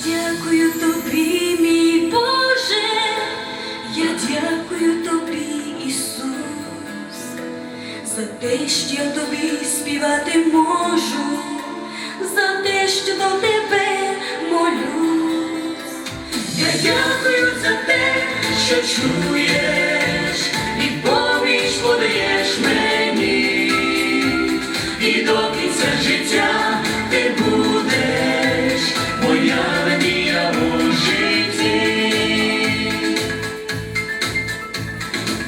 Дякую тобі, мій Боже, я дякую тобі, Ісус, за те, що я тобі співати можу, за те, що до тебе молюсь. Я дякую за те, що чуєш,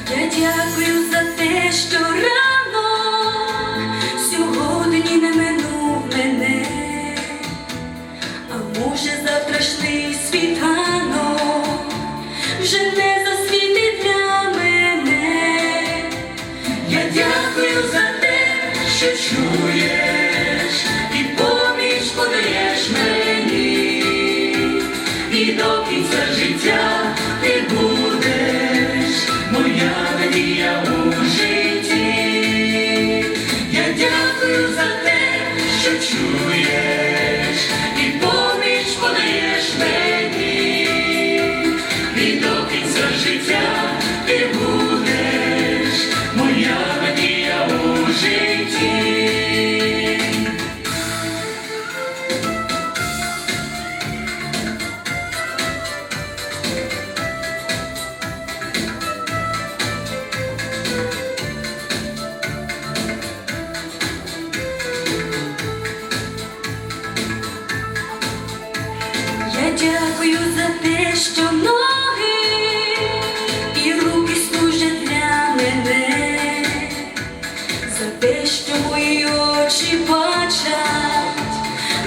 Я дякую за те, що ранок дякую за те, що ноги і руки служать для мене, за те, що мої очі бачать,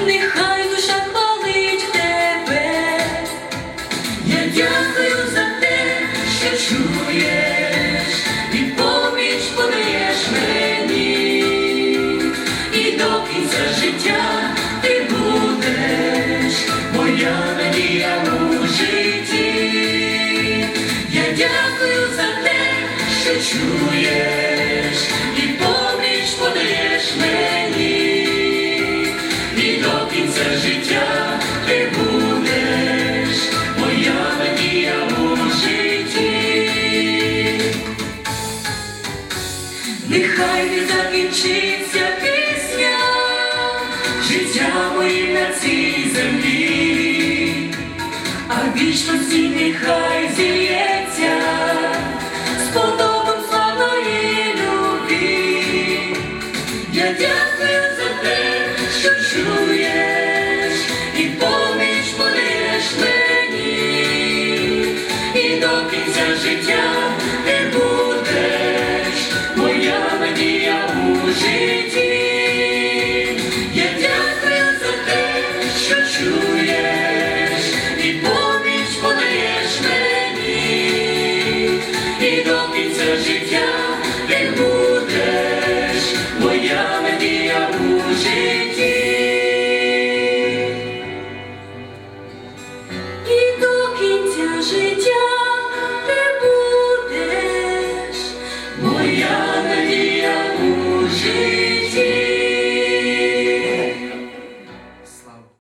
нехай що чуєш і поміч подаєш мені, і до кінця життя ти будеш моя надія у житті. Нехай не закінчиться пісня, життя моє на цій землі, а вічності нехай зільється життя не будеш, моя надія у житті, я дякую за те, що чуєш, і поміч подаєш мені, і до кінця життя.